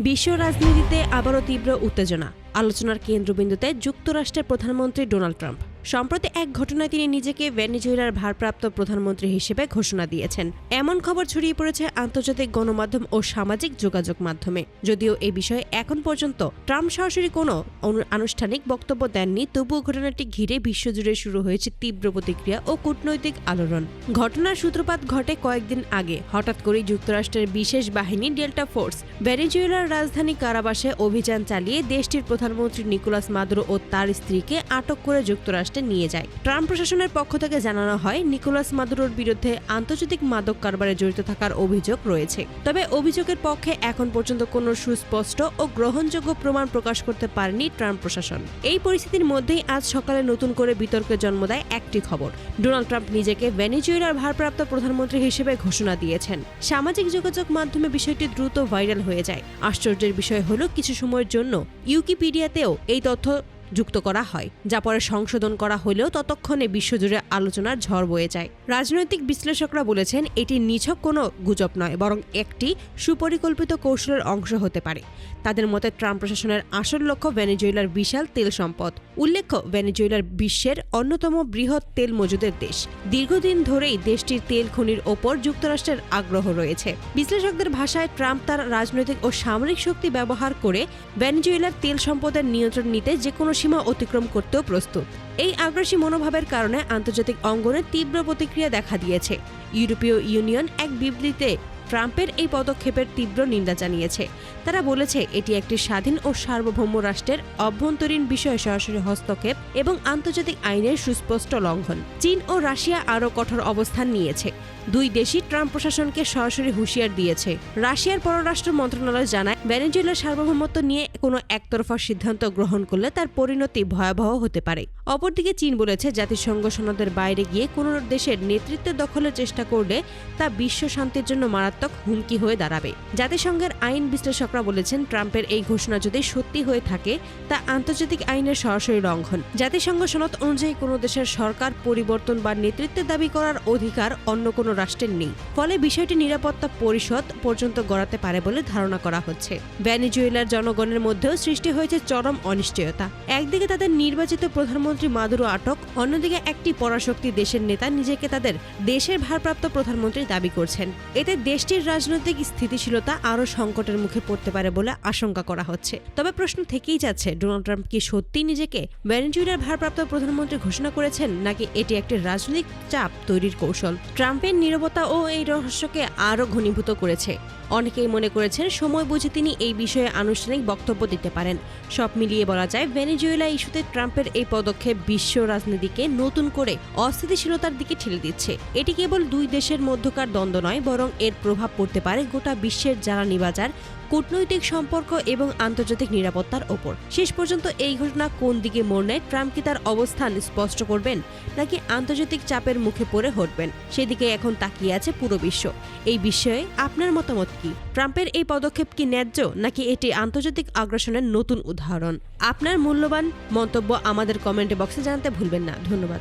বিশ্ব রাজনীতিতে আবারও তীব্র উত্তেজনা। আলোচনার কেন্দ্রবিন্দুতে যুক্তরাষ্ট্রের প্রধানমন্ত্রী ডোনাল্ড ট্রাম্প। সম্প্রতি এক ঘটনায় তিনি নিজেকে ভেনেজুয়েলার ভারপ্রাপ্ত প্রধানমন্ত্রী হিসেবে ঘোষণা দিয়েছেন। এমন খবর ছড়িয়ে পড়েছে আন্তর্জাতিক গণমাধ্যম ও সামাজিক যোগাযোগ মাধ্যমে। যদিও এ বিষয়ে এখন পর্যন্ত ট্রাম্প সরাসরি কোনো আনুষ্ঠানিক বক্তব্য দেননি, তবুও ঘটনাটি ঘিরে বিশ্বজুড়ে শুরু হয়েছে তীব্র প্রতিক্রিয়া ও কূটনৈতিক আলোড়ন। ঘটনার সূত্রপাত ঘটে কয়েকদিন আগে। হঠাৎ করেই যুক্তরাষ্ট্রের বিশেষ বাহিনী ডেল্টা ফোর্স ভেনেজুয়েলার রাজধানী কারাবাসে অভিযান চালিয়ে দেশটির প্রধানমন্ত্রী নিকোলাস মাদুরো ও তার স্ত্রীকে আটক করে যুক্তরাষ্ট্রে নিয়ে যায়। ট্রাম্প প্রশাসনের পক্ষ থেকে জানানো হয়, নিকোলাস মাদুরোর বিরুদ্ধে আন্তর্জাতিক মাদক কারবারে জড়িত থাকার অভিযোগ রয়েছে। তবে অভিযোগের পক্ষে এখন পর্যন্ত কোনো সুস্পষ্ট ও গ্রহণযোগ্য প্রমাণ প্রকাশ করতে পারেনি ট্রাম্প প্রশাসন। এই পরিস্থিতির মধ্যেই আজ সকালে নতুন করে বিতর্কের জন্ম দেয় একটি খবর। ডোনাল্ড ট্রাম্প নিজেকে ভেনেজুয়েলার ভারপ্রাপ্ত প্রধানমন্ত্রী হিসেবে ঘোষণা দিয়েছেন। সামাজিক যোগাযোগ মাধ্যমে বিষয়টি দ্রুত ভাইরাল হয়ে যায়। আশ্চর্যের বিষয় হলো, কিছু সময়ের জন্য ইউকিপিডিয়াতেও এই তথ্য যুক্ত করা হয়, যা পরে সংশোধন করা হলেও ততক্ষণে বিশ্বজুড়ে আলোচনার ঝড় বয়ে যায়। রাজনৈতিক বিশ্লেষকরা বলেছেন, এটি নিছক কোনো গুজব নয়, বরং একটি সুপরিকল্পিত কৌশলের অংশ হতে পারে। তাদের মতে, ট্রাম্প প্রশাসনের আসল লক্ষ্য ভেনেজুয়েলার বিশাল তেল সম্পদ। উল্লেখ্য, ভেনেজুয়েলার বিশ্বের অন্যতম বৃহৎ তেল মজুদের দেশ। দীর্ঘদিন ধরেই দেশটির তেল খনির ওপর যুক্তরাষ্ট্রের আগ্রহ রয়েছে। বিশ্লেষকদের ভাষায়, ট্রাম্প তার রাজনৈতিক ও সামরিক শক্তি ব্যবহার করে ভেনেজুয়েলার তেল সম্পদের নিয়ন্ত্রণ নিতে যে কোনো সীমা অতিক্রম করতেও প্রস্তুত। এই আগ্রাসী মনোভাবের কারণে আন্তর্জাতিক অঙ্গনে তীব্র প্রতিক্রিয়া দেখা দিয়েছে। ইউরোপীয় ইউনিয়ন এক বিবৃতিতে ট্রাম্পের এই পদক্ষেপের তীব্র নিন্দা জানিয়েছে। তারা বলেছে, এটি একটি স্বাধীন ও সার্বভৌম রাষ্ট্রের অভ্যন্তরীণ বিষয়ে সরাসরি হস্তক্ষেপ এবং আন্তর্জাতিক আইনের সুস্পষ্ট লঙ্ঘন। চীন ও রাশিয়া আরও কঠোর অবস্থান নিয়েছে। দুই দেশই ট্রাম্প প্রশাসনকে সরাসরি হুঁশিয়ার দিয়েছে। রাশিয়ার পররাষ্ট্র মন্ত্রণালয় জানায়, ভেনেজুয়েলার সার্বভৌমত্ব নিয়ে কোনো একতরফা সিদ্ধান্ত গ্রহণ করলে তার পরিণতি ভয়াবহ হতে পারে। অপরদিকে চীন বলেছে, জাতিসংঘ সনদের বাইরে গিয়ে কোনো দেশের নেতৃত্ব দখলের চেষ্টা করলে তা বিশ্ব শান্তির জন্য মারাত্মক হুমকি হয়ে দাঁড়াবে। জাতিসংঘের আইন বিশ্লেষকরা বলেছেন, ট্রাম্পের এই ঘোষণা যদি সত্যি হয়ে থাকে, তা আন্তর্জাতিক আইনের সরাসরি লঙ্ঘন। জাতিসংঘ সনদ অনুযায়ী কোনো দেশের সরকার পরিবর্তন বা নেতৃত্বের দাবি করার অধিকার অন্য কোনো রাষ্ট্রের নেই। ফলে বিষয়টি নিরাপত্তা পরিষদ পর্যন্ত গড়াতে পারে বলে ধারণা করা হচ্ছে। ভেনেজুয়েলার জনগণের মধ্যেও সৃষ্টি হয়েছে চরম অনিশ্চয়তা। একদিকে তাদের নির্বাচিত প্রধানমন্ত্রী মাদুরো আটক, অন্যদিকে একটি পরাশক্তি দেশের নেতা নিজেকে তাদের দেশের ভারপ্রাপ্ত প্রধানমন্ত্রী দাবি করছেন। এতে দেশটির রাজনৈতিক স্থিতিশীলতা আরও সংকটের মুখে পড়তে পারে বলে আশঙ্কা করা হচ্ছে। তবে প্রশ্ন থেকেই যাচ্ছে, ডোনাল্ড ট্রাম্প কি সত্যি নিজেকে ভেনেজুয়েলার ভারপ্রাপ্ত প্রধানমন্ত্রী ঘোষণা করেছেন, নাকি এটি একটি রাজনৈতিক চাপ তৈরির কৌশল? ট্রাম্পের নীরবতা ও এই রহস্যকে আরও ঘনীভূত করেছে। অনেকেই মনে করেছেন সময় বুঝে তিনি এই বিষয়ে আনুষ্ঠানিক বক্তব্য দিতে পারেন। সব মিলিয়ে বলা যায়, ভেনেজুয়েলা ইস্যুতে ট্রাম্পের এই পদক্ষেপ বিশ্ব রাজনীতিকে নতুন করে অস্থিতিশীলতার দিকে ঠেলে দিচ্ছে। এটি কেবল দুই দেশের মধ্যকার দ্বন্দ্ব নয়, বরং এর প্রভাব পড়তে পারে গোটা বিশ্বের জ্বালানি বাজার, কূটনৈতিক সম্পর্ক এবং আন্তর্জাতিক নিরাপত্তার ওপর। শেষ পর্যন্ত এই ঘটনা কোন দিকে মোড় নেয়, ট্রাম্প কি তার অবস্থান স্পষ্ট করবেন, নাকি আন্তর্জাতিক চাপের মুখে পড়ে হটবেন? সেদিকে এখন তাকিয়ে আছে পুরো বিশ্ব। এই বিষয়ে আপনার মতামত কি? ট্রাম্পের এই পদক্ষেপ কি ন্যায্য, নাকি এটি আন্তর্জাতিক আগ্রাসনের নতুন উদাহরণ? আপনার মূল্যবান মন্তব্য আমাদের কমেন্ট বক্সে জানাতে ভুলবেন না। ধন্যবাদ।